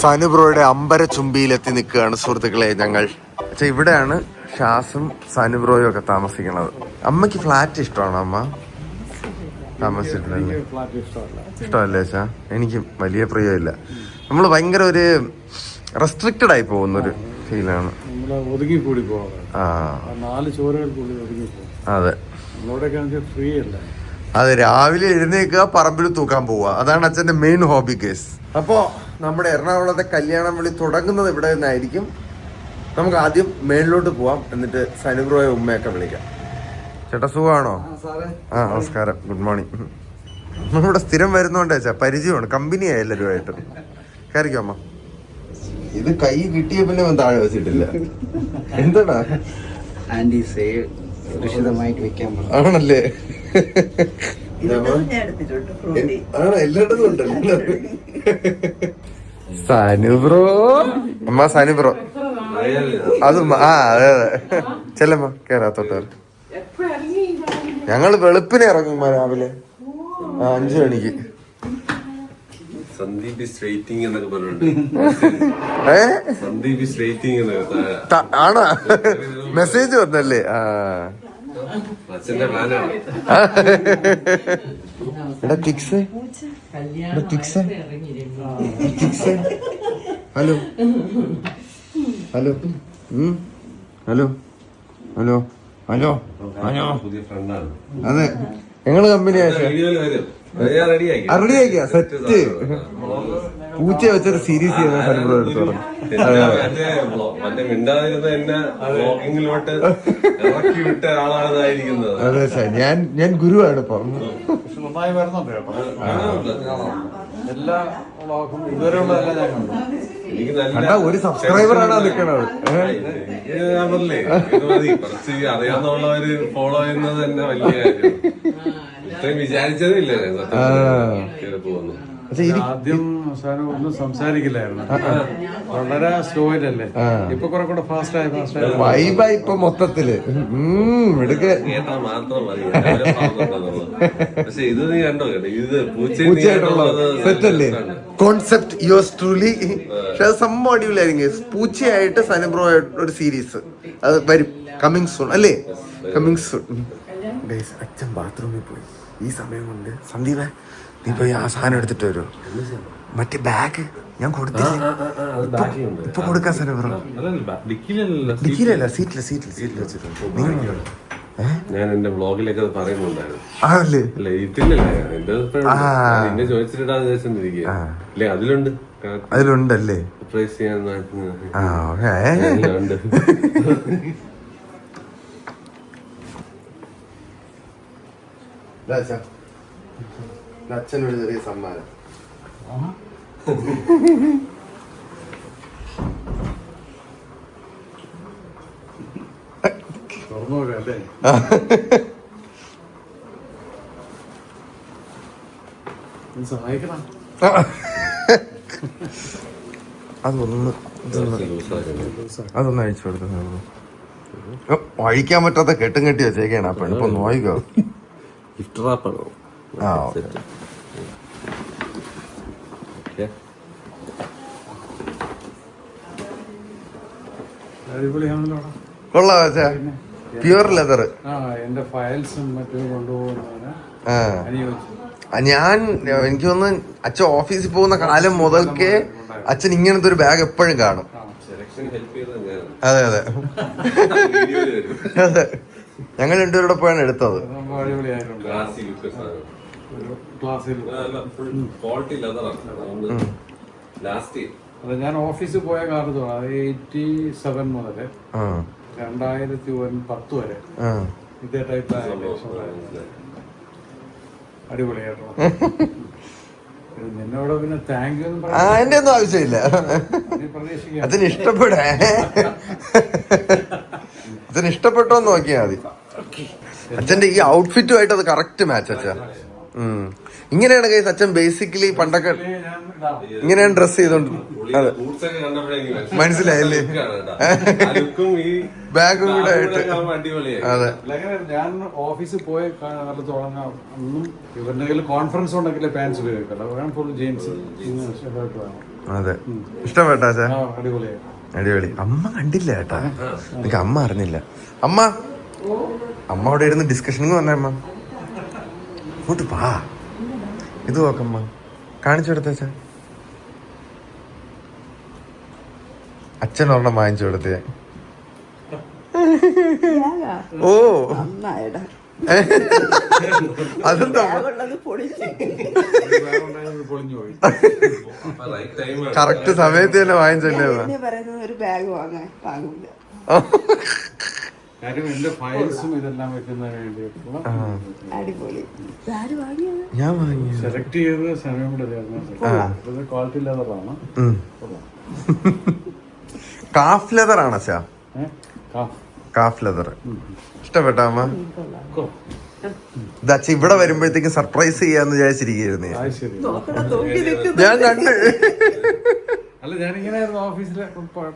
സനുബ്രോയുടെ അമ്പര ചുംബിയിലെത്തി നിൽക്കുകയാണ് സുഹൃത്തുക്കളെ ഞങ്ങൾ. പക്ഷെ ഇവിടെയാണ് ഷാസും സനുബ്രോയും ഒക്കെ താമസിക്കുന്നത്. അമ്മയ്ക്ക് ഫ്ലാറ്റ് ഇഷ്ടമാണോ അമ്മ? താമസിച്ചിട്ടില്ല ഇഷ്ടമല്ല ചാ എനിക്ക് വലിയ പ്രിയമില്ല. നമ്മൾ ഭയങ്കര ഒരു റെസ്ട്രിക്റ്റഡ് ആയി പോകുന്നൊരു ഫീലാണ്. ഒതുങ്ങിക്കൂടി നാല് അതെ. ഫ്രീ അല്ല? അതെ രാവിലെ എഴുന്നേക്കുക പറമ്പിൽ തൂക്കാൻ പോവുക. അതാണ് അച്ഛന്റെ മെയിൻ ഹോബി കേസ് അപ്പോ നമ്മുടെ എറണാകുളത്തെ കല്യാണം വിളി തുടങ്ങുന്നത് ഇവിടെ നിന്നായിരിക്കും. നമുക്ക് ആദ്യം മേളിലോട്ട് പോവാം. എന്നിട്ട് സനുബ്രോയെ ഉമ്മയൊക്കെ വിളിക്കാം. ചേട്ടാ സുഖമാണോ? ആ നമസ്കാരം. Good morning. നമ്മളിവിടെ സ്ഥിരം വരുന്നോണ്ടേ ചാ പരിചയമാണ്. കമ്പനിയായി എല്ലാവരുമായിട്ട് കയറിക്കോ അമ്മ? ഇത് കൈ കിട്ടിയ പിന്നെ താഴെ വെച്ചിട്ടില്ല. എന്താടാ? ആന്റി സേവ് സുരക്ഷിതമായിട്ട് വെക്കാൻ ആണല്ലേ? ആണോ എല്ലായിടത്തും ഉണ്ടല്ലോ സനു ബ്രോ. അമ്മ സനു ബ്രോ. അത് ആ അതെ അതെ. ചെല്ലമ്മ കേറാത്തോട്ട് ഞങ്ങൾ വെളുപ്പിന് ഇറങ്ങും രാവിലെ. അഞ്ചു മണിക്ക്. സന്ദീപ് എന്നൊക്കെ പറഞ്ഞിട്ടുണ്ട്. സന്ദീപ് ആണോ? മെസ്സേജ് വന്നല്ലേ? ആ. എടാ ടിക്സ് എടാ hello. Hello. Hello. Hello. Hello. Hello. അതെ. ഞങ്ങൾ കമ്പനി വീഡിയോയിൽ വരും. ഞാൻ റെഡി ആക്കി. റെഡി ആക്കിയാ? സെറ്റ്. പൂച്ച വെച്ചൊരു സീരീസ് ചെയ്യുന്ന സ്ഥലം എടുത്തു പറഞ്ഞു. അതെ സാർ ഞാൻ ഞാൻ ഗുരുവാണ് ഇപ്പൊ. നന്നായി വരുന്നുണ്ട് എല്ലാ വ്ളോഗും ഇതുവരെയുള്ളതെല്ലാം ഞാൻ കണ്ടു. എനിക്ക് നല്ല കണ്ടാ ഒരു സബ്സ്ക്രൈബർ ആണ് കുറച്ച് അറിയാവുന്നവര് ഫോളോ ചെയ്യുന്നത് തന്നെ വലിയ കാര്യം. ആദ്യം അവസാനം ഒന്നും സംസാരിക്കില്ലായിരുന്നു. വളരെ സ്ലോയിലല്ലേ? ഇപ്പൊ കുറെ കൂടെ ഫാസ്റ്റ് ആയി ഫാസ്റ്റ് ആയി വൈബാ ഇപ്പൊ മൊത്തത്തിൽ. സെറ്റല്ലേ കേട്ടാ മാത്രം മതി. രാവിലെ പറഞ്ഞിട്ടുണ്ടെന്നുള്ളത്. പക്ഷെ ഇത് നീ കണ്ടോ? കേട്ടോ ഇത് പൂച്ച പൂച്ചയായിട്ടുള്ള സെറ്റ് അല്ലേ? കോൺസെപ്റ്റ് യുവേഴ്സ് ട്രൂലി പക്ഷെ അത് സംഭവം അടിപൊളിയായിരിക്കും പൂച്ചയായിട്ട് സനബ്രോ ഒരു സീരീസ് അത് വരും. കമ്മിങ് സൂൺ അല്ലേ? കമ്മിങ് സൂൺ അച്ഛൻ ബാത്റൂമിൽ പോയി. ഈ സമയം കൊണ്ട് സന്ദീപ നീ പോയി ആ സാധനം എടുത്തിട്ട് വരുമോ മറ്റേ ബാഗ് ഞാൻ കൊടുത്തില്ല? ഇപ്പൊ കൊടുക്കാൻ സാധനം സനബ്രോ ഡിക്കിലല്ല സീറ്റിൽ സീറ്റിൽ സീറ്റിൽ വെച്ചിട്ടുണ്ട്. ഞാൻ എന്റെ വ്ളോഗിലൊക്കെ അത് പറയുന്നുണ്ടായിരുന്നു. ആണല്ലേ? അല്ല ഇതില്ലല്ലേ എന്റെ ആ. നിന്നെ ചോദിച്ചിട്ടാന്ന് വിചാരിച്ചോണ്ടിരിക്കുക അല്ലേ അതിലുണ്ട്. അതിലുണ്ടല്ലേ? സർപ്രൈസ് ചെയ്യാൻ അച്ഛനൊരു ചെറിയ സമ്മാനം. സഹായിക്കണം. അതൊന്ന് അതൊന്ന് അഴിച്ചു കൊടുക്കുന്നു അഴിക്കാൻ പറ്റാത്ത കെട്ടും കെട്ടി വെച്ചേക്കാണ് ആ പെണ്ണിപ്പൊ നോയിക്കോ ഗിഫ്റ്റ് റാപ്പാണോ ആ ഓക്കെ അടിപൊളിയാണല്ലോ കൊള്ളാം വെച്ചാ പ്യുവർ ലെതർ എന്റെ ഫയൽസും മറ്റും കൊണ്ടുപോകുന്നതിന് ആ. ഞാൻ എനിക്ക് തോന്നുന്നു അച്ഛൻ ഓഫീസിൽ പോകുന്ന കാലം മുതൽക്കേ അച്ഛൻ ഇങ്ങനത്തെ ഒരു ബാഗ് എപ്പോഴും കാണും. അതെ അതെ. അതെ. ഞങ്ങൾ രണ്ടുപേരുടെ പോയാണ് എടുത്തത്. ക്ലാസ്സിൽ ക്വാളിറ്റി ലെതറാണ് ലാസ്റ്റ് അത് ഞാൻ ഓഫീസിൽ പോയ കാലത്ത് എയ്റ്റി സെവൻ മുതൽ ആ. രണ്ടായിരത്തി പത്ത് വരെ. ഇതേ ടൈപ്പ് അടിപൊളിയായിട്ടോ നിന്നോട് പിന്നെ താങ്ക് യു ആ എന്റെ ഒന്നും ആവശ്യമില്ല. അതിന് ഇഷ്ടപ്പെടേ. അതിന് ഇഷ്ടപ്പെട്ടോന്ന് നോക്കിയാ മതി. അച്ഛന്റെ ഈ ഔട്ട്ഫിറ്റുമായിട്ട് അത് കറക്റ്റ് മാച്ച് അച്ഛാ. ഉം. ഇങ്ങനെയാണ് കൈസ് അച്ഛൻ ബേസിക്കലി പണ്ടൊക്കെ ഇങ്ങനെയാണ് ഡ്രസ് ചെയ്തോണ്ട് അതെ. ബൂട്ട്സ് കണ്ടപ്പോഴേ എനിക്ക് മനസ്സിലായല്ലേ? ബാഗും കൂടെ ആയിട്ട്. അതെ. അല്ലെങ്കിൽ ഞാൻ ഓഫീസിൽ പോയ കാലത്ത് തുടങ്ങാം. ഇവരുടെ കയ്യിൽ കോൺഫറൻസ് ഉണ്ടെങ്കിലേ പാൻസ് ഉപയോഗിക്കല്ലോ ഞാൻ ഫുൾ ജീൻസ് അതെ. ഇഷ്ടപ്പെട്ടാ അടിപൊളിയായി അടിപൊളി. അമ്മ കണ്ടില്ല ഏട്ടാ. എനിക്ക് അമ്മ അറിഞ്ഞില്ല. അമ്മ? അമ്മ അവിടെ ഇരുന്ന് ഡിസ്കഷനിങ് വന്നേ അമ്മ. ഇങ്ങോട്ട് പാ ഇത് നോക്കമ്മ. കാണിച്ചു കൊടുത്തേച്ച അച്ഛൻ. ഒരെണ്ണം വാങ്ങിച്ചു കൊടുത്തേ. ഓ. അതെന്താ കറക്റ്റ് സമയത്ത് തന്നെ വാങ്ങിച്ചല്ലേ ഒരു ബാഗ് വാങ്ങാൻ അടിപൊളി. ഞാൻ വാങ്ങി സെലക്ട് ചെയ്ത് സമയം ക്വാളിറ്റി ലെതറാണ് കാഫ് ലെതർ ആണ്. സാ. കാഫ് ലെതർ ഇഷ്ടപ്പെട്ട അമ്മ? ഇവിടെ വരുമ്പോഴത്തേക്ക് സർപ്രൈസ് ചെയ്യാന്ന് വിചാരിച്ചിരിക്കുന്നു ഞാൻ. കണ്ട്. അല്ല ഞാനിങ്ങനെ ഓഫീസിലെ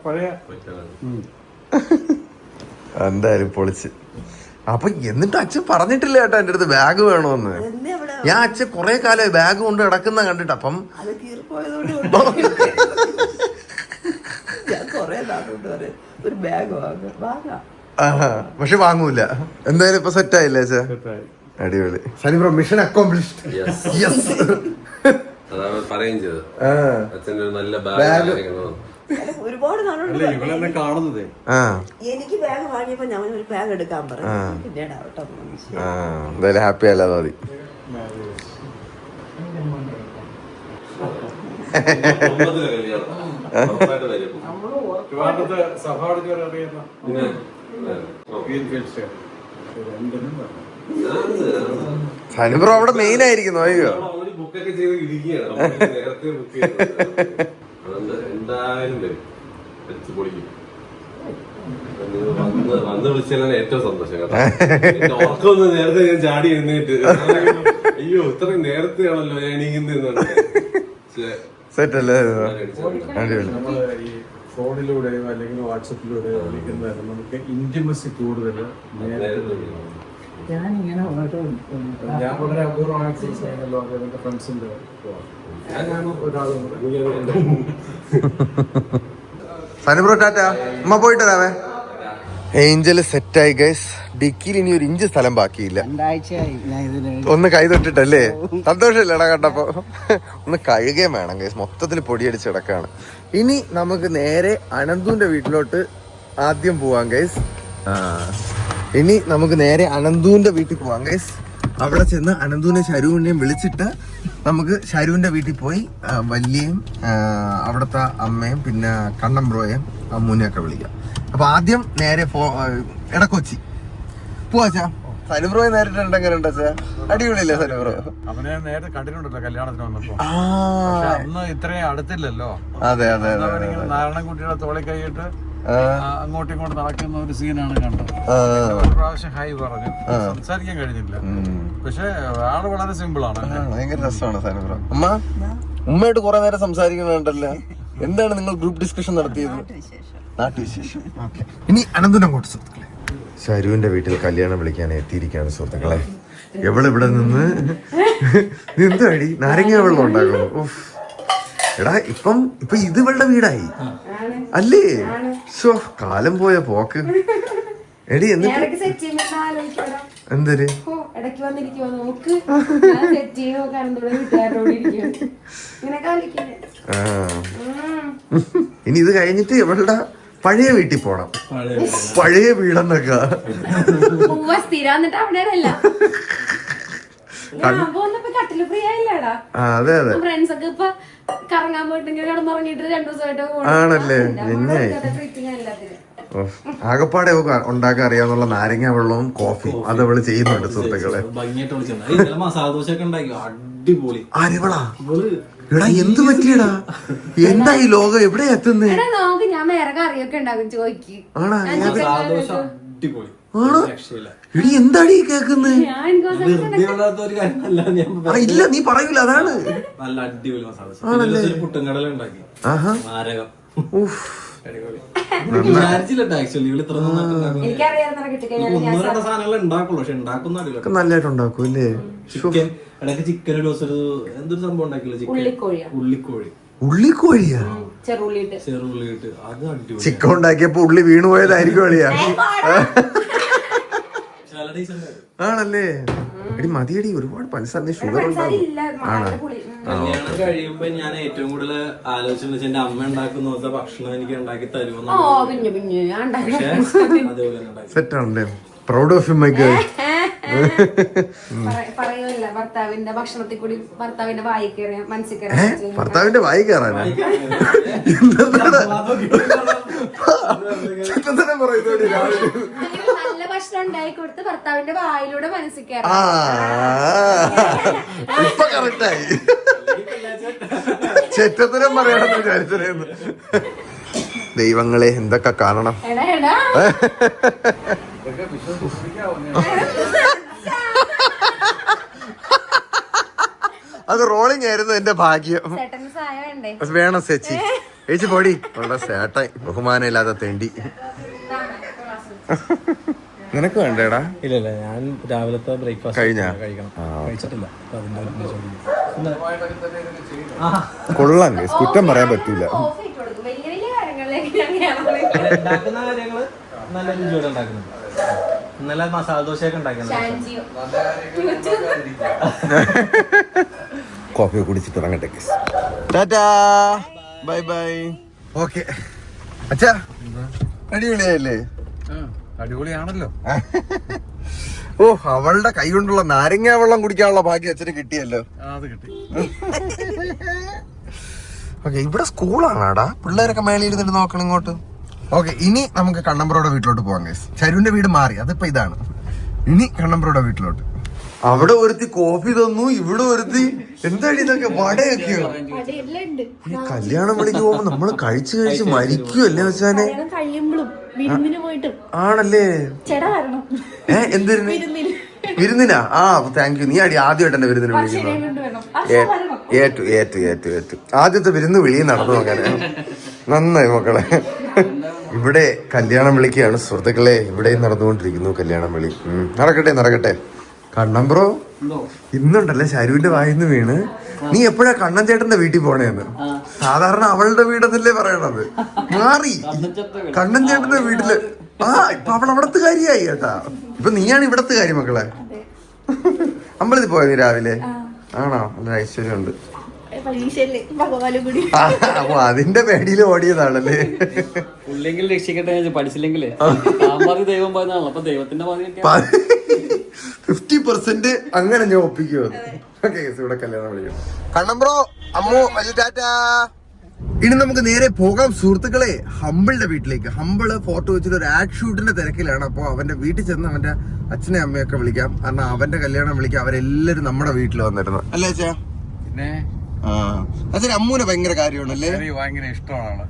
പഴയ. എന്തായാലും പൊളിച്ച്. അപ്പൊ എന്നിട്ട് അച്ഛൻ പറഞ്ഞിട്ടില്ല കേട്ടോ എന്റെ അടുത്ത് ബാഗ് വേണോന്ന്. ഞാൻ അച്ഛൻ കുറെ കാലം ബാഗ് കൊണ്ട് കിടക്കുന്ന കണ്ടിട്ട് അപ്പം ഒരു ബാഗ് വാങ്ങാം പക്ഷെ വാങ്ങൂല. എന്തായാലും ഇപ്പൊ സെറ്റ് ആയില്ലേ അച്ഛാ? അടിപൊളി. Sunny bro mission accomplished yes yes അതാണ് പറയുകയും ചെയ്തത്. അച്ഛന്റെ നല്ല. ബാഗ് ഒരുപാട് നാളുണ്ട് കാണുന്നത്. കാണുന്നതേ എനിക്ക് ബാഗ് വാങ്ങിയപ്പോ ഞാൻ ഒരു ബാഗ് എടുക്കാൻ പറഞ്ഞു. പിന്നീട് ആവട്ടെ ആ എന്തായാലും ഹാപ്പി അല്ലാതെ മതി ഒമ്പതിലെ കല്യാണം ഉറപ്പായിട്ട് വരും ട്രിവാൻഡ്രത്ത് സഭ അടിച്ചവരെ അറിയുന്ന പിന്നെ ഗ്രീൻഫീൽഡ് സ്റ്റേ രണ്ടിനും പറഞ്ഞു. സനി ബ്രോ അവിടെ മെയിൻ ആയിരിക്കുന്നു അയ്യോ. ബുക്കൊക്കെ ചെയ്ത് ഇരിക്കുകയാണ്. നേരത്തെ ബുക്ക് ചെയ്തത്. വെച്ച് പൊളിക്കും. വന്ന് വിളിച്ചാലാണ് ഏറ്റവും സന്തോഷം കേട്ടോ. ഉറക്കമൊന്ന് നേരത്തെ ഞാൻ ചാടി എഴുന്നേറ്റ്. അയ്യോ ഇത്രയും നേരത്തെയാണല്ലോ ഞാൻ എണീക്കുന്നത് സെറ്റ് അല്ലേ? ഫോണിലൂടെയോ അല്ലെങ്കിൽ വാട്സപ്പിലൂടെയോ വിളിക്കുന്നത് നമുക്ക് ഇന്റിമസി കൂടുതൽ ഞാനിങ്ങനെ ഞാൻ വളരെ അപൂർവമാണ് ഫ്രണ്ട്സിന്റെ ഒരാളും സനി ബ്രോ ടാറ്റ. അമ്മ പോയിട്ട് ഏഞ്ചൽ ഏഞ്ചൽ സെറ്റായി ഗൈസ് ഡിക്കിയിൽ ഇനി ഒരു ഇഞ്ച് സ്ഥലം ബാക്കിയില്ല. രണ്ടാഴ്ചയായി. ഞാൻ ഇതിന് ഒന്ന് കൈ തൊട്ടിട്ടല്ലേ? സന്തോഷമില്ലടാ കണ്ടപ്പോ. ഒന്ന് കഴുകുകയും വേണം ഗൈസ് മൊത്തത്തിൽ പൊടിയടിച്ച് കിടക്കാണ്. ഇനി നമുക്ക് നേരെ അനന്തുവിന്റെ വീട്ടിലോട്ട് ആദ്യം പോവാം ഗൈസ് ആ. ഇനി നമുക്ക് നേരെ അനന്തുവിന്റെ വീട്ടിൽ പോവാം ഗൈസ് അവിടെ ചെന്ന് അനന്തുവിനെ ശരുവിനെയും വിളിച്ചിട്ട് നമുക്ക് ശരുവിന്റെ വീട്ടിൽ പോയി വല്യയും അവിടുത്തെ അമ്മയും പിന്നെ കണ്ണൻ ബ്രോയും അമ്മൂനെയൊക്കെ വിളിക്കാം. അപ്പൊ ആദ്യം നേരെ പോ ഇടക്കൊച്ചി പോവാച്ചാ സനുബ്രോ നേരിട്ടുണ്ടെങ്കിൽ ഉണ്ടച്ചാ അടിപൊളിയല്ലേ സനുബ്രോ? അവനെ നേരത്തെ കണ്ടിട്ടുണ്ടല്ലോ കല്യാണത്തിന് വന്നപ്പോ. അന്ന് ഇത്രയും അടുത്തില്ലല്ലോ. അതെ അതെ നാരായണൻകുട്ടിയുടെ തോളി കൈയിട്ട് അങ്ങോട്ടും ഇങ്ങോട്ടും നടക്കുന്ന ഒരു സീനാണ് കണ്ടത്. ഒരു പ്രാവശ്യം ഹൈ പറഞ്ഞു. സംസാരിക്കാൻ കഴിഞ്ഞില്ല. പക്ഷെ ആൾ വളരെ സിമ്പിൾ ആണ്. ഭയങ്കര രസമാണ് സനുബ്രോ. അമ്മ ഉമ്മയായിട്ട് കുറെ നേരം സംസാരിക്കുന്നുണ്ടല്ലേ? എന്താണ് നിങ്ങൾ ഗ്രൂപ്പ് ഡിസ്കഷൻ നടത്തിയത്? വിശേഷം. നാട്ടുവിശേഷം ഓക്കെ. ഇനി അനന്തനം അങ്ങോട്ട് സുഹൃത്തുക്കളെ. ശരുവിന്റെ വീട്ടിൽ കല്യാണം വിളിക്കാൻ എത്തിയിരിക്കുകയാണ് സുഹൃത്തുക്കളെ. എവളിവിടെ നിന്ന്? നീ എന്താടി നാരങ്ങ വെള്ളം ഉണ്ടാക്കുന്നു. ഉഫ്. എടാ ഇപ്പം ഇപ്പൊ ഇത് ഇവളുടെ വീടായി. അല്ലേ? ഷോ കാലം പോയ പോക്ക്. എടി എന്നിട്ട് എന്തൊരു ഓ ഇടയ്ക്ക് വന്നിരിക്കുവോ നോക്ക്. ഞാൻ സെറ്റ് ചെയ്ത് വീട്ടുകാരോട് ഇരിക്കും ഇനി ഇത് കഴിഞ്ഞിട്ട് എവിടെ പഴയ വീട്ടിൽ പോണം. പഴയ വീടെന്നൊക്കെ. സ്ഥിരം അവിടെ അതെ അതെ. ആണല്ലേ? ഉഫ്. ആകപ്പാടെ ഉണ്ടാക്കാൻ അറിയാന്നുള്ള നാരങ്ങ വെള്ളവും കോഫി അത് അവൾ ചെയ്യുന്നുണ്ട് സുഹൃത്തുക്കളെ. ആരെവളാ? എടാ എന്ത് പറ്റിയടാ? എന്താ ഈ ലോകം? എവിടെ എത്തുന്നേ? ഞാൻ ആണാ? ആണോ? എടി എന്താടി കേക്കുന്നത് ഇല്ല നീ പറയൂല അതാണ്. നല്ല അടിപൊളി മസാല ഉണ്ടാക്കി മാരകം. നല്ലതായിട്ട് അല്ലേ? ചിക്കൻ ഇടയ്ക്ക് ചിക്കൻ ഒരു ദിവസം എന്തൊരു സംഭവം ഉണ്ടാക്കില്ല ചിക്കൻ? ഉള്ളിക്കോഴിയാ. ഉള്ളിക്കോഴി. ഉള്ളിക്കോഴിയാ? ചെറുള്ളിയിട്ട്. ചെറുള്ളിയിട്ട്. അത് അടിപൊളി ചിക്കൻ ഉണ്ടാക്കിയപ്പോ ഉള്ളി വീണുപോയതായിരിക്കും അളിയാ. ആണല്ലേ എടി മതിയടി ഒരുപാട് പഞ്ചസാര ഷുഗർ ഉണ്ടാവും ഇല്ല മാങ്ങയുടെ പുളി ഉം. കല്യാണം കഴിയുമ്പോ ഞാൻ ഏറ്റവും കൂടുതൽ ആലോചിച്ചെന്ന് എന്റെ അമ്മ ഉണ്ടാക്കുന്ന പോലത്തെ ഭക്ഷണം എനിക്ക് ഉണ്ടാക്കി പക്ഷേ അതേപോലെ ഉണ്ടാക്കി സെറ്റ് ആണല്ലേ proud of you my girl പറ- ഭർത്താവിന്റെ ഭക്ഷണത്തിൽ കൂടി ഭർത്താവിന്റെ വായി കയറിയ മനസ്സിൽ ഏ ഭർത്താവിന്റെ വായി കയറാനാ ചെക്കത്തന്നെ പറയുന്നോടി കൊടുത്ത് ഭർത്താവിന്റെ വായിലൂടെ മനസ്സിൽ കയറാം. ഇപ്പൊ കറക്റ്റായി ചെറ്റത്തരം പറയണമെന്ന് വിചാരിച്ചിരുന്നു ദൈവങ്ങളെ എന്തൊക്കെ കാണണം? അത് റോളിംഗ് ആയിരുന്നു എന്റെ ഭാഗ്യം. വേണം ചേച്ചി. ചേച്ചി പൊടി. ഉള്ള സേട്ടൻ ബഹുമാനം ഇല്ലാത്ത തെണ്ടി. നിനക്ക് വേണ്ടേടാ? ഇല്ല ഇല്ല ഞാൻ രാവിലത്തെ ബ്രേക്ക്ഫാസ്റ്റ് കഴിഞ്ഞാ? കഴിക്കണം. കഴിച്ചിട്ടില്ല. കൊള്ളാം. കുറ്റം പറയാൻ പറ്റൂല. ഇന്നലെ മസാല ദോശയൊക്കെ കോഫി കുടിച്ചിട്ട് ഇറങ്ങട്ടെ ടാറ്റാ. Bye bye. ഓക്കെ. അച്ഛാ അടിപൊളിയായില്ലേ? അടിപൊളിയാണല്ലോ. ഓ അവളുടെ കൈ കൊണ്ടുള്ള നാരങ്ങ വെള്ളം കുടിക്കാനുള്ള ഭാഗ്യം അച്ഛന് കിട്ടിയല്ലോ. ആ, അത് കിട്ടി. ഓക്കെ ഇവിടെ സ്കൂളാണാടാ? പിള്ളേരൊക്കെ മേളിൽ ഇരുന്നിട്ട് നോക്കണം ഇങ്ങോട്ട്. ഓക്കെ ഇനി നമുക്ക് കണ്ണമ്പ്രയുടെ വീട്ടിലോട്ട് പോവാം ഗൈസ് ചരുവിന്റെ വീട് മാറി അതിപ്പോ ഇതാണ്. ഇനി കണ്ണമ്പ്രയുടെ വീട്ടിലോട്ട്. അവിടെ ഒരുത്തി കോഫി തന്നു ഇവിടെ ഒരുത്തി എന്താടി ഇതൊക്കെ വടയൊക്കെയോ? അതെല്ലാം ഉണ്ട്. ഈ കല്യാണം വിളിക്ക് പോകുമ്പോ നമ്മൾ കഴിച്ചു കഴിച്ച് മരിക്കുമല്ലേ വെച്ചാനെ കഴിയുമ്പോഴും വിരുന്നിന് പോയിട്ടും ആണല്ലേ? ചേട്ടാ വരണം. ഏ എന്തിനു? വിരുന്നിന്. ആ താങ്ക് യു നീ അടി ആദ്യമായിട്ട് എന്നെ വിരുന്നിന് വിളിക്കുന്നു. ഏറ്റു ഏറ്റു ഏറ്റു ഏറ്റു. ആദ്യത്തെ വിരുന്ന് വിളി നടന്നു നോക്കാനെ നന്നായി മക്കളെ. ഇവിടെ കല്യാണം വിളിക്കുകയാണ്. സുഹൃത്തുക്കളെ ഇവിടെയും നടന്നുകൊണ്ടിരിക്കുന്നു കല്യാണം വിളി. നടക്കട്ടെ നടക്കട്ടെ. കണ്ണൻ ബ്രോ ഇന്നുണ്ടല്ലേ ശരുവിന്റെ വായിന്ന് വീണ്. നീ എപ്പോഴാ കണ്ണൻ ചേട്ടന്റെ വീട്ടിൽ പോണേന്ന്? സാധാരണ അവളുടെ വീടെന്നല്ലേ പറയണത്? മാറി. കണ്ണൻ ചേട്ടന്റെ വീട്ടിൽ. ആ ഇപ്പൊ അവൾ അവിടത്തെ കാര്യായി കേട്ടാ ഇപ്പൊ നീയാണ് ഇവിടത്തെ കാര്യം മക്കളെ. അമ്പലത്തിൽ പോയത് നീ രാവിലെ ആണോ? നല്ല ഐശ്വര്യമുണ്ട്. അപ്പൊ അതിന്റെ പേടിയിൽ ഓടിയതാണല്ലേ? ഉള്ളെങ്കിൽ രക്ഷിക്കട്ടെ സാമ്പാറി ദൈവം പറഞ്ഞാണല്ലോ അപ്പൊ ദൈവത്തിന്റെ ഫിഫ്റ്റി പെർസെന്റ് അങ്ങനെ ഞാൻ ഒപ്പിക്കുമോ ഓക്കെ ഇവിടെ കല്യാണം വിളിക്കും. കണ്ണം ബ്രോ അമ്മു ഇനി നമുക്ക് നേരെ പോകാം സുഹൃത്തുക്കളെ. ഹമ്പിളിന്റെ വീട്ടിലേക്ക്. ഹമ്പിൾ ഫോട്ടോ വെച്ചിട്ട് ഒരു ആഡ് ഷൂട്ടിന്റെ തിരക്കിലാണ്. അപ്പോൾ അവന്റെ വീട്ടിൽ ചെന്ന് അവന്റെ അച്ഛനെ അമ്മയൊക്കെ വിളിക്കാം. കാരണം അവന്റെ കല്യാണം വിളിക്കാം അവരെല്ലാരും നമ്മുടെ വീട്ടിൽ വന്നിരുന്നു. അല്ലേ അച്ഛാ? പിന്നെ? അച്ഛൻ അമ്മൂനെ ഭയങ്കര കാര്യമാണല്ലേ? ഭയങ്കര ഇഷ്ടമാണ്.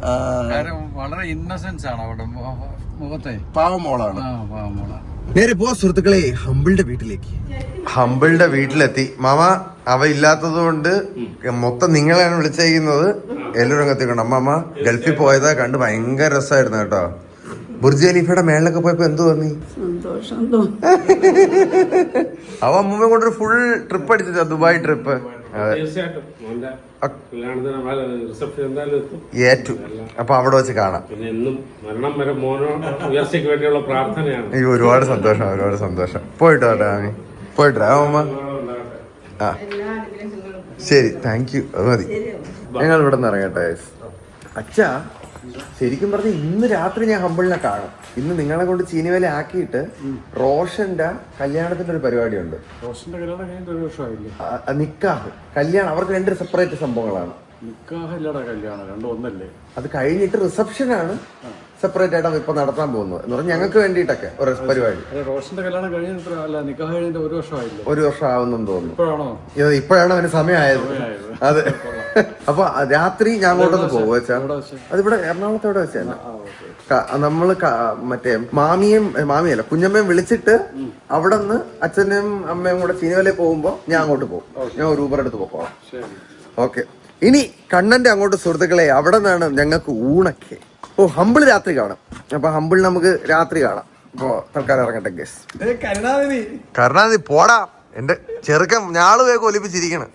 വളരെ ഇന്നസെൻസ് ആണ് അവിടെ മുഖത്തെ. പാവമോളാണ് പാവമോളാണ് നേരെ പോ സുഹൃത്തുക്കളെ. ഹമ്പിളുടെ വീട്ടിലേക്ക്. ഹമ്പിളുടെ വീട്ടിലെത്തി. മാമ അവ ഇല്ലാത്തത് കൊണ്ട് മൊത്തം നിങ്ങളെയാണ് വിളിച്ചേക്കുന്നത് എല്ലാവരും കത്തിക്കണം അമ്മ ഗൾഫിൽ പോയതാ കണ്ട് ഭയങ്കര രസമായിരുന്നു കേട്ടോ. ബുർജ് ഖലീഫയുടെ മേളിലൊക്കെ പോയപ്പോ എന്ത് തോന്നി? അവ അമ്മൂമ്മ കൊണ്ടൊരു ഫുൾ ട്രിപ്പ് അടിച്ചിട്ടാ ദുബായ് ട്രിപ്പ് ഏറ്റു. അപ്പൊ അവിടെ വെച്ച് കാണാം. പിന്നെ എന്നും മരണം വരെ മോനോ ഉയർച്ചയ്ക്ക് വേണ്ടിയുള്ള പ്രാർത്ഥനയാണ്. അയ്യോ ഒരുപാട് സന്തോഷം ഒരുപാട് സന്തോഷം. പോയിട്ടോ ആമി പോയിട്ടോ? അമ്മ ആ. ശരി താങ്ക് യു അത് മതി. ഞങ്ങൾ ഇവിടെ നിന്ന് ഇറങ്ങട്ടെ അച്ഛാ. ശരിക്കും പറഞ്ഞ ഇന്ന് രാത്രി ഞാൻ ഹമ്പിളിനെ കാണും. ഇന്ന് നിങ്ങളെ കൊണ്ട് ചീനിവേല ആക്കിയിട്ട് റോഷന്റെ കല്യാണത്തിന്റെ ഒരു പരിപാടിയുണ്ട്. റോഷന്റെ കല്യാണം കഴിഞ്ഞിട്ട് ഒരു വർഷമായില്ലേ? നിക്കാഹ്. കല്യാണം അവർക്ക് രണ്ട് സെപ്പറേറ്റ് സംഭവങ്ങളാണ്. അത് കഴിഞ്ഞിട്ട് റിസപ്ഷൻ ആണ് സെപ്പറേറ്റ് ആയിട്ട് ഇപ്പൊ നടത്താൻ പോകുന്നത്. എന്ന് പറഞ്ഞാൽ ഞങ്ങൾക്ക് വേണ്ടിട്ടൊക്കെ ഒരു പരിപാടി. റോഷന്റെ കല്യാണം കഴിഞ്ഞിട്ട് ഒരു വർഷമായില്ല? ഒരു വർഷം ആവുന്നു തോന്നുന്നു. ഇപ്പോഴാണ്? അവന് സമയമായത്. അതെ. അപ്പൊ രാത്രി ഞാൻ അങ്ങോട്ടൊന്ന് പോകുക വെച്ചാ. അതിവിടെ എറണാകുളത്ത് എവിടെ വെച്ചാ? നമ്മൾ മറ്റേ മാമിയും മാമിയല്ല കുഞ്ഞമ്മയും വിളിച്ചിട്ട് അവിടെ നിന്ന് അച്ഛനും അമ്മയും കൂടെ ചീനവലയിൽ പോകുമ്പോ ഞാൻ അങ്ങോട്ട് പോകും. ഞാൻ ഒരു ഊബർ എടുത്ത് പോക്കോളാം ഓക്കെ. ഇനി കണ്ണന്റെ അങ്ങോട്ട് സുഹൃത്തുക്കളെ അവിടെ നിന്നാണ് ഞങ്ങൾക്ക് ഊണൊക്കെ. ഓ ഹമ്പിൾ രാത്രി കാണാം. അപ്പൊ ഹമ്പിൾ നമുക്ക് രാത്രി കാണാം. അപ്പൊ തൽക്കാലം ഇറങ്ങട്ടെ ഗസ് കരുണാനിധി. പോടാ. എന്റെ ചെറുക്കം ഞാൾ വേഗം ഒലിപ്പിച്ചിരിക്കണം.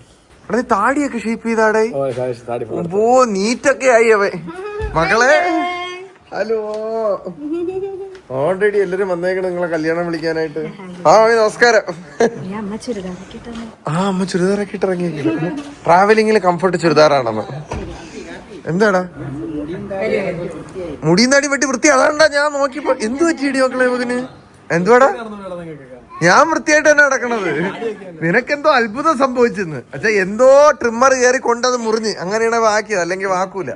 നീ താടിയൊക്കെ ഷേപ്പ് ചെയ്താടേ? ഓ നീറ്റൊക്കെ ആയി അവൻ. മകളെ ഹലോ. ഓൾറെഡി എല്ലാരും വന്നേക്കണം നിങ്ങളെ കല്യാണം വിളിക്കാനായിട്ട്. ആ നമസ്കാരം. ആ അമ്മ ചുരിദാറൊക്കെ ഇട്ട് ട്രാവലിംഗിൽ കംഫർട്ട് ചുരിദാറാണെന്ന് എന്താടാ? മുടിയും താടി വെട്ടി വൃത്തി അതാണ്ടാ ഞാൻ നോക്കിപ്പോ എന്ത് പറ്റിയിടി മക്കളെ മകന് എന്തുവാടാ? ഞാൻ വൃത്തിയായിട്ട് തന്നെ നടക്കണത്. നിനക്കെന്തോ അത്ഭുതം സംഭവിച്ചെന്ന്. അച്ഛാ എന്തോ ട്രിമ്മർ കയറി കൊണ്ടത് മുറിഞ്ഞ്. അങ്ങനെയാണ് വാക്കിയത് അല്ലെങ്കിൽ വാക്കൂല.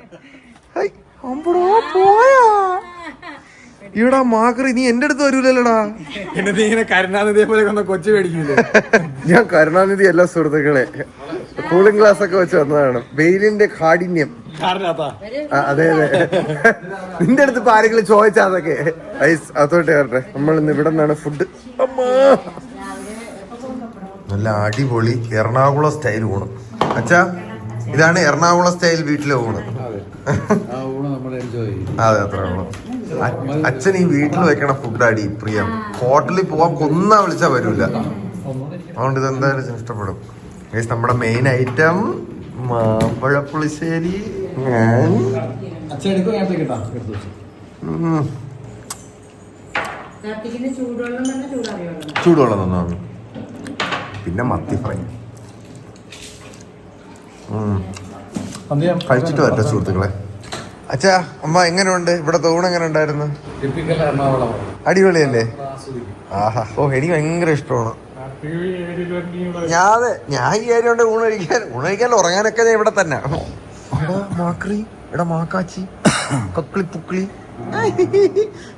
പോയാ? ഈടാ മാക്രി നീ എന്റെ അടുത്ത് വരൂലല്ലടാ. എന്നിട്ട് ഇങ്ങനെ കരുണാനിധിയെ പോലെ കൊച്ചു മേടിക്കില്ലേ ഞാൻ കരുണാനിധി അല്ല സുഹൃത്തുക്കളെ. കൂളിംഗ് ഗ്ലാസ് ഒക്കെ വെച്ച് വന്നതാണ്. വെയിലിന്റെ കാഠിന്യം. അതെ അതെ. നിന്റെ അടുത്ത് ഇപ്പൊ ആരെങ്കിലും ചോദിച്ചാ അതൊക്കെ. ഐസ് അതോട്ട് കേട്ടെ നമ്മൾ ഇന്ന് ഇവിടെ നിന്നാണ് ഫുഡ് നല്ല അടിപൊളി എറണാകുളം സ്റ്റൈൽ ഊണ്. അച്ഛാ ഇതാണ് എറണാകുളം സ്റ്റൈൽ വീട്ടിലെ ഊണ്. അതെ അത്രേ ഉള്ളൂ. അച്ഛൻ ഈ വീട്ടിൽ വെക്കണ ഫുഡാടി പ്രിയം. ഹോട്ടലിൽ പോവാൻ കൊന്നാ വിളിച്ചാ വരൂല. അതുകൊണ്ട് ഇതെന്തായാലും ഇഷ്ടപ്പെടും. നമ്മുടെ മെയിൻ ഐറ്റം മാമ്പഴ പുളിശ്ശേരി. ചൂടുവെള്ളം തന്നോ പിന്നെ മത്തി ഫ്രൈ. ഉം. കഴിച്ചിട്ട് വരട്ടെ സുഹൃത്തുക്കളെ. അച്ഛാ അമ്മ എങ്ങനെയുണ്ട്? ഇവിടെ തോണ എങ്ങനെ ഉണ്ടായിരുന്നു? അടിപൊളിയല്ലേ? ആഹാ. ഓ എനിക്ക് ഭയങ്കര ഇഷ്ടമാണ്. ഞാൻ ഞാൻ ഈ ഏരിയ കൊണ്ട് ഊണ് കഴിക്കാൻ ഊണ് കഴിക്കാൻ ഉറങ്ങാനൊക്കെ ഞാൻ ഇവിടെ തന്നെ. മാക്രി എടാ മാക്കാച്ചി കക്കിളി പുക്കിളി.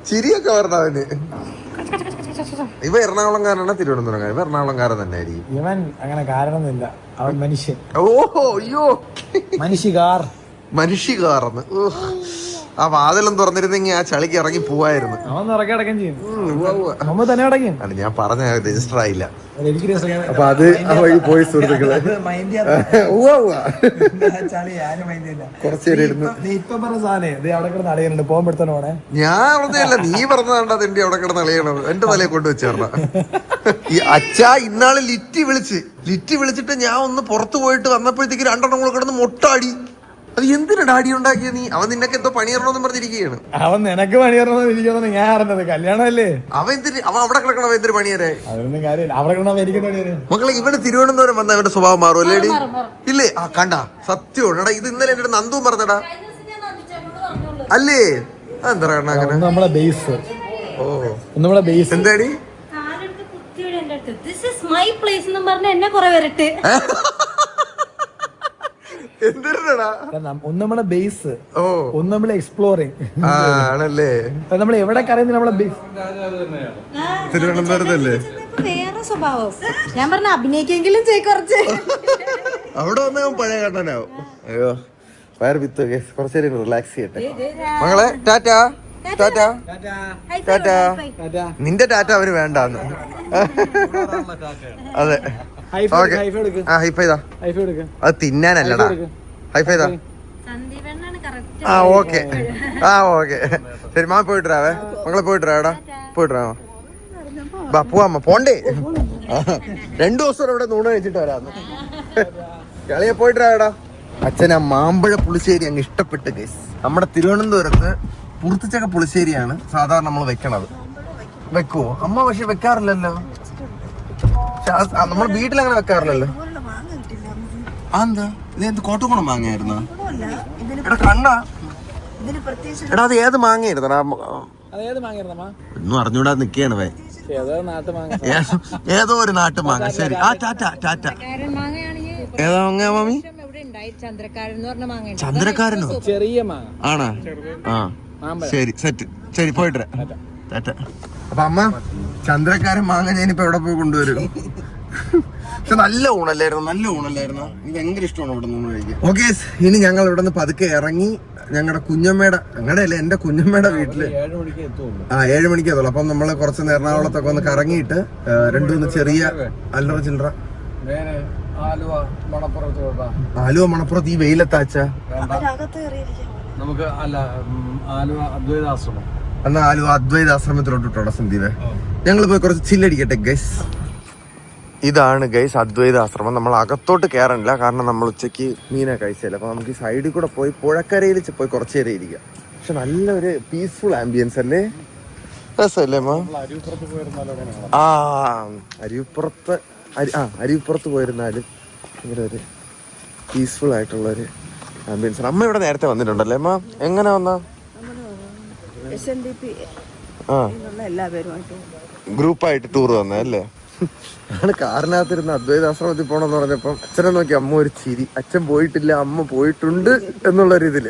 ചിരിയൊക്കെ വരണം അവന്. ഇവ എറണാകുളംകാരനാണ് തിരുവനന്തപുരം ഇവ എറണാകുളംകാരൻ തന്നെ ആയിരിക്കും ഇവൻ അങ്ങനെ കാരണമൊന്നുമില്ല. അവൻ മനുഷ്യൻ. ഓഹോ അയ്യോ. മനുഷ്യകാർ. മനുഷ്യകാർന്ന്. ആ വാതിലും തുറന്നിരുന്നെങ്കിൽ ആ ചളിക്ക് ഇറങ്ങി പോവായിരുന്നു. അല്ല ഞാൻ പറഞ്ഞ രജിസ്റ്റർ ആയില്ല. അപ്പൊ അത് ആ വഴി പോയി സുഹൃത്തുക്കളെ. ഞാൻ പറഞ്ഞല്ല നീ പറഞ്ഞതാണ്ട് അത് എന്റെ അവിടെ കിടന്ന് അളിയണത് എന്റെ തലയെ കൊണ്ട് വെച്ചേർന്ന. ഈ അച്ഛാ ഇന്നാൾ ലിറ്റി വിളിച്ച്. ലിറ്റി വിളിച്ചിട്ട് ഞാൻ ഒന്ന് പുറത്തു പോയിട്ട് വന്നപ്പോഴത്തേക്ക് രണ്ടെണ്ണം കൂടെ കിടന്ന് മൊട്ടാടി. അത് എന്തിനാ ഡാഡി ഉണ്ടാക്കിയ നീ? അവൻ നിനക്ക് എന്തോ പണിയറണമെന്ന് പറഞ്ഞിരിക്കുകയാണ്. അവൻ നിനക്ക് പണി ഇരിക്കുമെന്ന് ഞാൻ അറിഞ്ഞത്. കല്യാണമല്ലേ? അവൻ എന്തിന്? അവൻ അവിടെ കിടക്കണം? അവൻ എന്തൊരു പണിയരെ അതൊന്നും കാര്യമില്ല. അവിടെ കിടന്ന എനിക്ക് പണിയാണ് മക്കളെ ഇവിടെ തിരുവനന്തപുരം വന്ന അവന്റെ സ്വഭാവം മാറും അല്ലേ ഇല്ലേ? ആ കണ്ട. സത്യമാണ് എടാ ഇത് ഇന്നലെ എന്റെ നന്ദുവും പറഞ്ഞടാ അല്ലേ? അതെന്താ കാരണം അങ്ങനെ? നമ്മളെ ബേസ് ഓ. നമ്മളെ ബേസ് എന്താടി ദിസ് ഇസ് മൈ പ്ലേസ് എന്ന് പറഞ്ഞ എന്നെ കുറെ വരട്ട് എന്തിനാടാ? ഒന്ന് നമ്മളെ ബേസ് ഓ. ഒന്ന് നമ്മളെ എക്സ്പ്ലോറിങ് ആണല്ലേ. നമ്മൾ എവിടെ കറിയുന്ന നമ്മളെ ബേസ് തിരുവനന്തപുരത്തല്ലേ വേറെ സ്വഭാവം. ഞാൻ പറഞ്ഞ അഭിനയിക്കെങ്കിലും ചെയ് കുറച്ച്. അവിടെ വന്ന പഴയ കണ്ണനാവും അയ്യോ വയർ വിത്ത് കുറച്ചു നേരം റിലാക്സ് ചെയ്യട്ടെ. മകളെ ടാറ്റാ? ടാറ്റാ. ടാറ്റാ? നിന്റെ ടാറ്റ അവന് വേണ്ടാന്ന്. അതെ. ഹൈഫ് ഓക്കെ എടുക്ക് ആ ഹൈഫ് ചെയ്താ. എടുക്ക്. അത് തിന്നാനല്ലടാ. ഹൈഫ് കറക്റ്റ് ആ ഓക്കെ ആ ഓക്കെ ശരി മാ പോയിട്ടാവേ മകളെ പോയിട്ടാടാ പോയിട്ടാ ബാ പോവാമ്മ പോണ്ടേ? രണ്ടു ദിവസം ഇവിടെ നൂണ് കഴിച്ചിട്ട് വരാന്ന് കളിയെ പോയിട്ടാടാ അച്ഛൻ ആ മാമ്പഴ പുളിശ്ശേരി അങ്ങ് ഇഷ്ടപ്പെട്ട് ഗൈസ് നമ്മുടെ തിരുവനന്തപുരത്ത് പുറത്തുച്ചക്ക പുളിശ്ശേരിയാണ് സാധാരണ നമ്മൾ വെക്കണത്. വെക്കുവോ? അമ്മ പക്ഷെ വെക്കാറില്ലല്ലോ. നമ്മൾ വീട്ടിലങ്ങനെ വെക്കാറില്ലല്ലോ. ആ എന്താ? ഇത് എന്ത് കോട്ടുകുളം മാങ്ങയായിരുന്നോ? എടാ കണ്ണാ. എടാ അത് ഏത് മാങ്ങയായിരുന്നു? ഒന്നും അറിഞ്ഞൂടാ നിക്കാണ് വേ. ഏതോ ഒരു നാട്ടു മാങ്ങ. ശരി. ആ ടാറ്റ ടാറ്റ ഏതാ മാങ്ങ മാമി? ചന്ദ്രക്കാരനോ? ചെറിയ മാങ്ങ. ആണാ? ആ. ശരി സെറ്റ്. ശരി പോയിട്ട് ടാറ്റ. അപ്പൊ അമ്മ ചന്ദ്രക്കാരൻ മാങ്ങ ഞാനിപ്പോ എവിടെ പോയി കൊണ്ടുവരും? പക്ഷെ നല്ല ഊണല്ലായിരുന്നു? നല്ല ഊണല്ലായിരുന്നു? എനിക്ക് ഭയങ്കര ഇഷ്ടമാണ് ഇവിടെ നിന്ന് കഴിക്കാം ഓക്കെ ഇനി ഞങ്ങൾ ഇവിടെ നിന്ന് പതുക്കെ ഇറങ്ങി ഞങ്ങളുടെ കുഞ്ഞമ്മയുടെ ഞങ്ങളുടെ അല്ല എന്റെ കുഞ്ഞമ്മയുടെ വീട്ടിൽ? ആ ഏഴ് മണിക്ക് എത്തുള്ളൂ. അപ്പം നമ്മൾ കുറച്ച് എറണാകുളത്തൊക്കെ ഒന്ന് കറങ്ങിയിട്ട് രണ്ടു മൂന്ന് ചെറിയ അല്ലറ ചില്ലറ ആലുവ മണപ്പുറത്ത് ഈ വെയിലത്താച്ച നമുക്ക് അല്ല ആലുവ അദ്വൈതാശ്രമം. എന്നാ ആലു അദ്വൈത ആശ്രമത്തിലോട്ട് ഇട്ടോടാ സന്ദീപ്. ഞങ്ങൾ പോയി കുറച്ച് ചില്ലടിക്കട്ടെ ഗൈസ് ഇതാണ് ഗൈസ് അദ്വൈത ആശ്രമം നമ്മൾ അകത്തോട്ട് കയറണില്ല കാരണം നമ്മൾ ഉച്ചയ്ക്ക് മീനെ കഴിച്ചില്ല അപ്പൊ നമുക്ക് ഈ സൈഡിൽ കൂടെ പോയി പുഴക്കരയിൽ പോയി കുറച്ച് നേരം ഇരിക്കാം. പക്ഷെ നല്ലൊരു പീസ്ഫുൾ ആംബിയൻസ് അല്ലേ? രസമല്ലേ മാ ആ. അരിപ്പുറത്ത് അരി- ആ അരിപ്പുറത്ത് പോയിരുന്നാലും ഭയങ്കര ഒരു പീസ്ഫുൾ ആയിട്ടുള്ള ഒരു ആംബിയൻസ് അമ്മ ഇവിടെ നേരത്തെ വന്നിട്ടുണ്ടല്ലേ അമ്മ? എങ്ങനെ വന്നാ? എസ് എൻ ഡി പി ആ. എന്നുള്ള എല്ലാ പേരുമായിട്ട് ഗ്രൂപ്പായിട്ട് ടൂർ വന്നതല്ലേ ആണ് കാറിനകത്തിരുന്ന് അദ്വൈതാശ്രമത്തിൽ പോണെന്ന് പറഞ്ഞപ്പം അച്ഛനെ നോക്കി അമ്മ ഒരു ചിരി. അച്ഛൻ പോയിട്ടില്ല അമ്മ പോയിട്ടുണ്ട് എന്നുള്ള ഒരു ഇതിൽ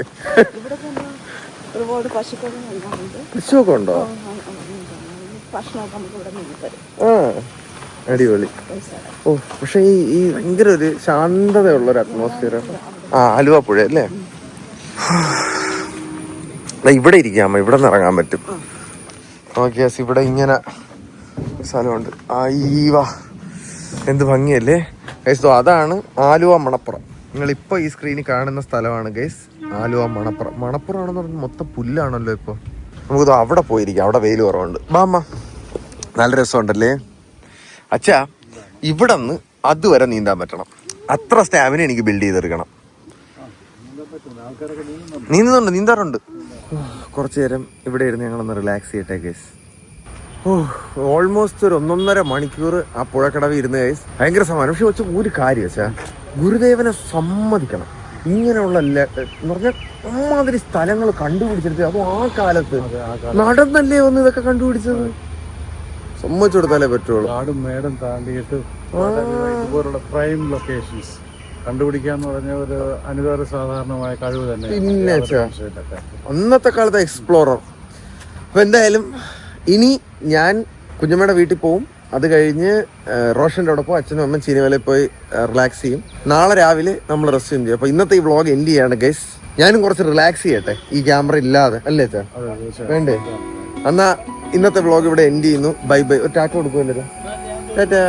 ഉണ്ട്. ആ അടിപൊളി. ഓ പക്ഷെ ഈ ഈ ഭയങ്കര ഒരു ശാന്തതയുള്ള ഒരു അറ്റ്മോസ്ഫിയർ ആ ആലുവ പുഴ അല്ലേ? ഇവിടെ ഇരിക്കാം അമ്മ. ഇവിടെ നിന്ന് ഇറങ്ങാൻ പറ്റും. ഓക്കെ ഇവിടെ ഇങ്ങനെ സ്ഥലമുണ്ട്. അയ്യവാ എന്ത് ഭംഗിയല്ലേ? ഗൈസ് അതാണ് ആലുവ മണപ്പുറം. നിങ്ങൾ ഇപ്പോൾ ഈ സ്ക്രീനിൽ കാണുന്ന സ്ഥലമാണ് ഗൈസ് ആലുവ മണപ്പുറം. മണപ്പുറം ആണെന്ന് പറഞ്ഞാൽ മൊത്തം പുല്ലാണല്ലോ ഇപ്പോൾ നമുക്ക് അവിടെ പോയിരിക്കാം. അവിടെ വെയിൽ കുറവുണ്ട്. ബാമ്മ നല്ല രസമുണ്ടല്ലേ? അച്ഛാ ഇവിടെ നിന്ന് അതുവരെ നീന്താൻ പറ്റണം. അത്ര സ്റ്റാമിന എനിക്ക് ബിൽഡ് ചെയ്തെടുക്കണം. നീന്തുന്നുണ്ട് നീന്താറുണ്ട്. കുറച്ചു നേരം ഇവിടെ ഇരുന്ന് ഞങ്ങളൊന്ന് റിലാക്സ് ചെയ്യട്ടെ ഗൈസ് ഓ ഓൾമോസ്റ്റ് ഒരു ഒന്നൊന്നര മണിക്കൂർ ആ പുഴക്കടവ് ഇരുന്ന് ഗൈസ് ഭയങ്കര സമാനം പക്ഷെ വെച്ച ഒരു കാര്യം വെച്ചാ ഗുരുദേവനെ സമ്മതിക്കണം. ഇങ്ങനെയുള്ള എന്ന് പറഞ്ഞാൽ അമ്മാതിരി സ്ഥലങ്ങൾ കണ്ടുപിടിച്ചെടുത്ത് അതും ആ കാലത്ത് നടന്നല്ലേ ഒന്ന് ഇതൊക്കെ കണ്ടുപിടിച്ചത്? സമ്മതിച്ചു കൊടുത്താലേ പറ്റുള്ളൂ. കാടും മേടും താണ്ടിയിട്ട് പ്രൈം ലൊക്കേഷൻസ് കണ്ടുപിടിക്കാന്ന് പറഞ്ഞ ഒരു അനിവാര്യ സാധാരണമായ കഴിവ് തന്നെ പിന്നെ അന്നത്തെ കാലത്തെ എക്സ്പ്ലോറർ അപ്പൊ എന്തായാലും ഇനി ഞാൻ കുഞ്ഞമ്മയുടെ വീട്ടിൽ പോവും. അത് കഴിഞ്ഞ് റോഷന്റെ റോഷന്റെ അടുപ്പം അച്ഛനും അമ്മയും ചീനിമലയിൽ പോയി റിലാക്സ് ചെയ്യും. നാളെ രാവിലെ നമ്മൾ റെസ്റ്റ് ചെയ്യും അപ്പോൾ ഇന്നത്തെ ഈ വ്ളോഗ് എൻഡ് ചെയ്യാണ് ഗൈസ് ഞാനും കുറച്ച് റിലാക്സ് ചെയ്യട്ടെ? ഈ ക്യാമറ ഇല്ലാതെ. അല്ലേ അച്ഛാ? വേണ്ടേ? എന്നാ ഇന്നത്തെ വ്ളോഗ് ഇവിടെ എൻഡ് ചെയ്യുന്നു. ബൈ ബൈ ഒരു ടാറ്റ കൊടുക്കുമല്ലോ ടാറ്റാ